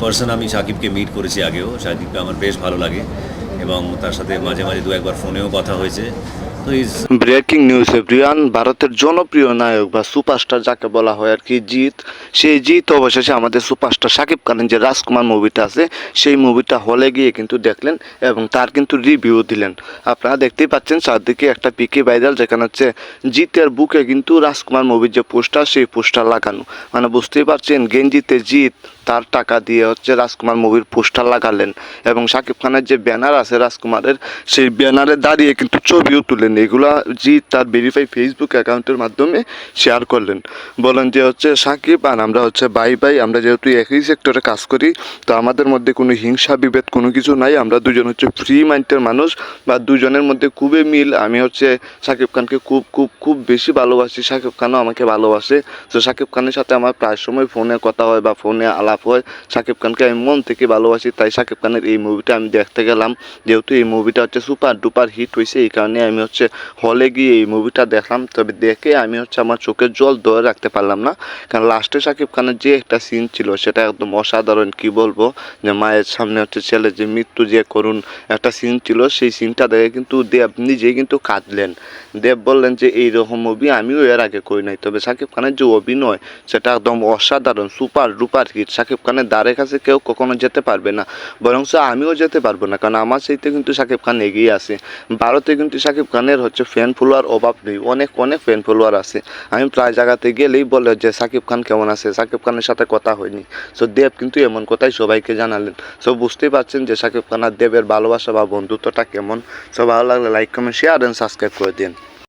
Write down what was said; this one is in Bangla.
পার্সন আমি সাকিবকে মিট করেছি আগেও সাকিবকে আমার বেশ ভালো লাগে এবং তার সাথে মাঝে মাঝে দু একবার ফোনেও কথা হয়েছে। ব্রেকিং নিউজ এভরিওয়ান ভারতের জনপ্রিয় নায়ক বা সুপারস্টার যাকে বলা হয় আর কি, জিৎ। সেই জিৎ অবশেষে আমাদের সুপারস্টার সাকিব খানের যে রাজকুমার মুভিটা আছে, সেই মুভিটা হলে গিয়ে কিন্তু দেখলেন এবং তার কিন্তু রিভিউ দিলেন। আপনারা দেখতেই পাচ্ছেন চারদিকে একটা পিকে ভাইরাল যেখানে হচ্ছে জিতের বুকে কিন্তু রাজকুমার মুভির যে পোস্টার, সেই পোস্টার লাগানো। মানে বুঝতেই পারছেন, গেঞ্জিতে জিৎ তার টাকা দিয়ে হচ্ছে রাজকুমার মুভির পোস্টার লাগালেন। এবং শাকিব খানের যে ব্যানার আছে রাজকুমারের, সেই ব্যানারে দাঁড়িয়ে কিন্তু ছবিও তুলেন। এগুলা জি তার ভেরিফাই ফেসবুক অ্যাকাউন্টের মাধ্যমে শেয়ার করলেন। বলেন যে হচ্ছে, সাকিব আর আমরা হচ্ছে বাই বাই আমরা যেহেতু একই সেক্টরে কাজ করি, তো আমাদের মধ্যে কোনো হিংসা, বিভেদ কোনো কিছু নাই। আমরা দুজন হচ্ছে ফ্রি মাইন্ডের মানুষ বা দুজনের মধ্যে খুবই মিল। আমি হচ্ছে সাকিব খানকে খুব খুব খুব বেশি ভালোবাসি। সাকিব খানও আমাকে ভালোবাসে। তো সাকিব খানের সাথে আমার প্রায় সময় ফোনে কথা হয় বা ফোনে আলাপ হয়। সাকিব খানকে আমি মন থেকে ভালোবাসি, তাই সাকিব খানের এই মুভিটা আমি দেখতে গেলাম। যেহেতু এই মুভিটা হচ্ছে সুপার ডুপার হিট হয়েছে এই কারণে আমি হচ্ছে হলে গিয়ে এই মুভিটা দেখলাম। তবে দেখে আমি হচ্ছে আমার চোখের জল ধরে রাখতে পারলাম না। কারণ লাস্টে সাকিব খানের যে একটা সিন ছিল, সেটা একদম অসাধারণ, কি বলব? যে মায়ের সামনে হচ্ছে ছেলে যে মৃত্যু যে করুন একটা সিন ছিল, সেই সিনটা দেখে কিন্তু দেব নিজেই কিন্তু কাঁদলেন। দেব বললেন যে, এই রকম মুভি আমিও এর আগে করি নাই। তবে সাকিব খানের যে অভিনয়, সেটা একদম অসাধারণ সুপার ডুপার হিট সাকিব খানের দ্বারের কাছে কেউ কখনো যেতে পারবে না বরং আমিও যেতে পারব না। কারণ আমার সেইতে কিন্তু সাকিব খান এগিয়ে আছে। ভারতে কিন্তু সাকিব খানের হচ্ছে ফ্যান ফলোয়ার অভাব নেই। অনেক অনেক ফ্যান ফলোয়ার আছে। আমি প্রায় জায়গাতে গেলেই বলে যে সাকিব খান কেমন আছে? সাকিব খানের সাথে কথা হয়নি। সো দেব কিন্তু এমন কথাই সবাইকে জানালেন। সো বুঝতেই পারছেন যে সাকিব খান আর দেবের ভালোবাসা বা বন্ধুত্বটা কেমন। সো ভালো লাগলে like comment share and subscribe করে দিন।